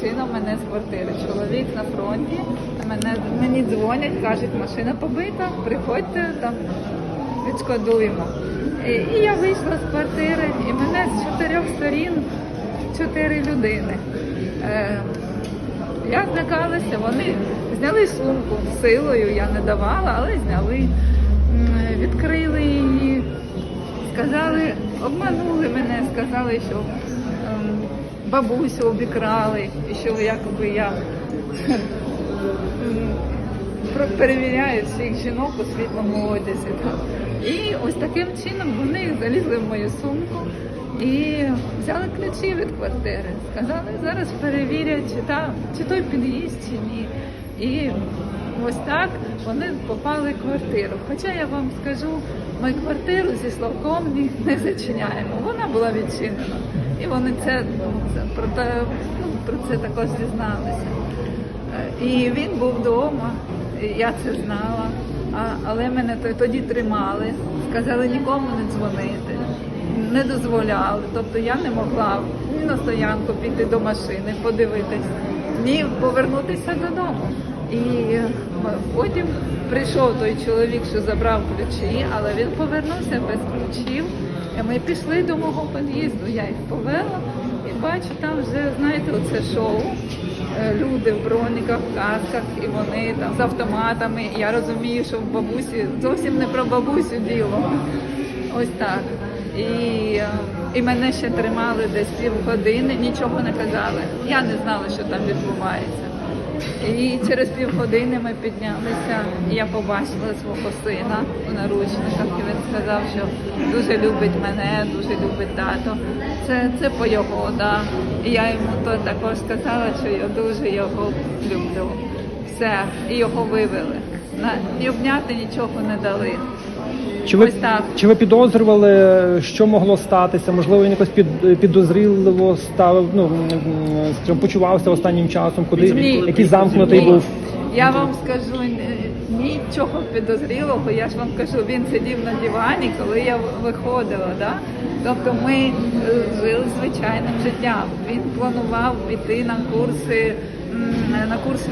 чином мене з квартири. Чоловік на фронті, мене, мені дзвонять, кажуть, машина побита, приходьте там, відшкодуємо. І, і я вийшла з квартири, і мене з чотирьох сторін чотири людини. Е, я злякалася, вони зняли сумку силою, я не давала, але зняли, відкрили її, сказали, обманули мене, сказали, що ем, бабусю обікрали, і що якоби я перевіряю всіх жінок у світлому одязі. І ось таким чином вони залізли в мою сумку і взяли ключі від квартири. Сказали, зараз перевірять, чи, та, чи той під'їзд, чи ні. І ось так вони попали в квартиру. Хоча я вам скажу, ми квартиру зі Славком не зачиняємо. Вона була відчинена. І вони це, ну, це про, те, ну, про це також дізналися. Е, І він був вдома, і я це знала. А, але мене тоді тримали, сказали нікому не дзвонити, не дозволяли. Тобто я не могла ні на стоянку піти до машини, подивитись, ні повернутися додому. І е, потім прийшов той чоловік, що забрав ключі, але він повернувся без ключів. І ми пішли до мого під'їзду, я їх повела і бачу, там вже, знаєте, оце шоу. Е, Люди в броніках, в касках, і вони там з автоматами. Я розумію, що в бабусі зовсім не про бабусю діло. Ось так. І, е, і мене ще тримали десь півгодини, нічого не казали. Я не знала, що там відбувається. І через півгодини ми піднялися, і я побачила свого сина у наручниках, і він сказав, що дуже любить мене, дуже любить тато. Це, це по його, да. І я йому то також сказала, що я дуже його люблю. Все, і його вивели. На, обняти нічого не дали. Чи ви, Ось так. чи ви підозрювали, що могло статися? Можливо, він якось під, підозріливо ставив, ну, скажімо, почувався останнім часом, куди Ні. який замкнутий Ні. був. Я вам скажу ні- нічого підозрілого. Я ж вам кажу, він сидів на дивані, коли я виходила. Да? Тобто ми е, жили звичайним життям. Він планував піти на курси м, на курси